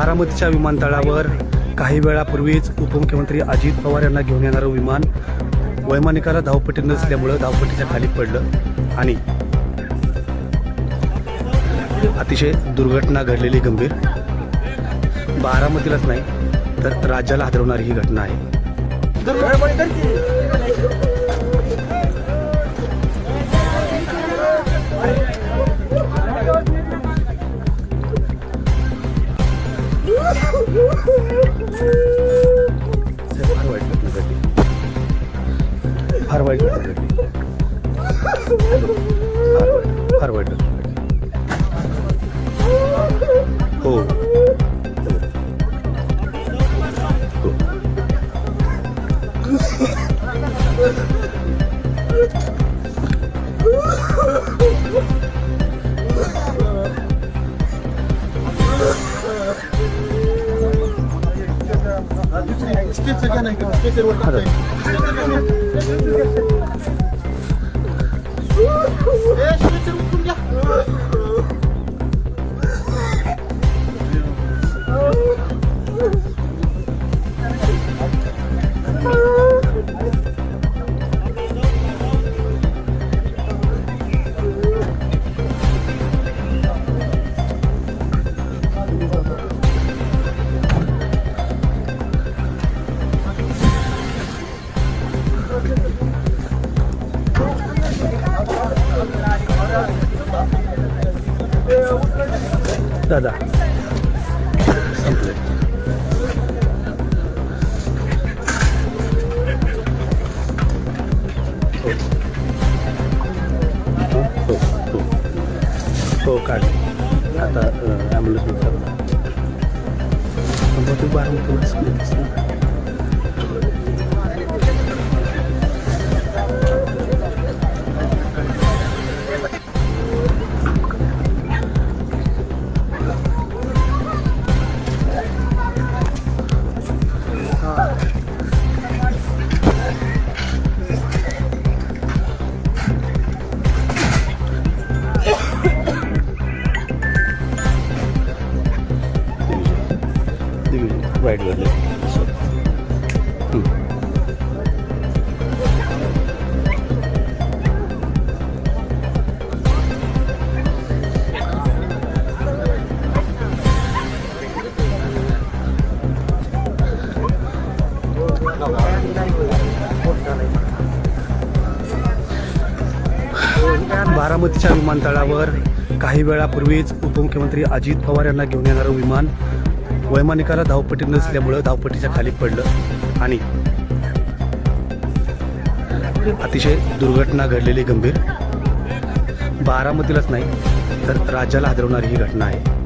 बारामतीच्या विमानतळावर काही वेळापूर्वीच उपमुख्यमंत्री अजित पवार यांना घेऊन येणारं विमान वैमानिकाला धावपट्टी नसल्यामुळं धावपट्टीच्या खाली पडलं आणि अतिशय दुर्घटना घडलेली गंभीर. बारामतीलाच नाही तर राज्याला हादरवणारी ही घटना आहे. साहेब, फार वाईट घटना घडली फार वाईट घटना घडली फार वाईट फार वाईट घटना घडली हो हो दादा संपले हो हो हो हो काढ आता ॲम्ब्युलन्स बहुतेक बारामतीवरच मिळत असणार. वाईट घडले बारामतीच्या विमानतळावर काही वेळापूर्वीच उपमुख्यमंत्री अजित पवार यांना घेऊन येणारं विमान वैमानिकाला धावपट्टी नसल्यामुळं धावपट्टीच्या खाली पडलं आणि अतिशय दुर्घटना घडलेली गंभीर. बारामतीलाच नाही तर राज्याला हादरवणारी ही घटना आहे.